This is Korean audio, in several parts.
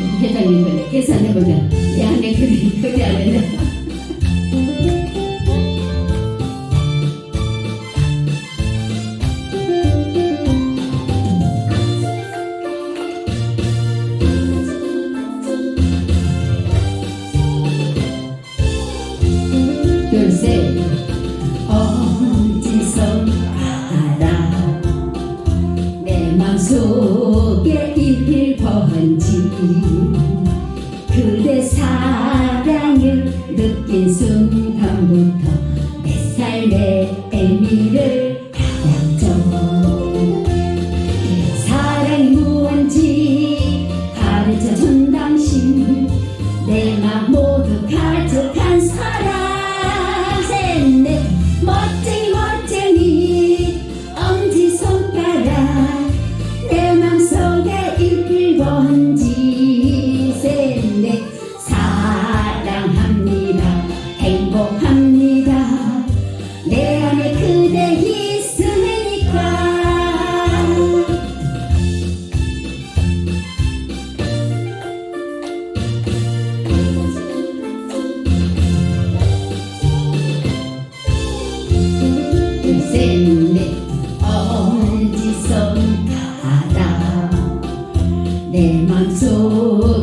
우리 회장님 그래 계산해보자. 야, 내 그래 그래 안 되나? 둘셋 어디서 알아 내 맘속 느낀 순간부터 내 삶의 의미를 내 엄지손가락 내 맘속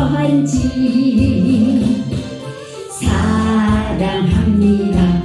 어떠한지 사랑합니다.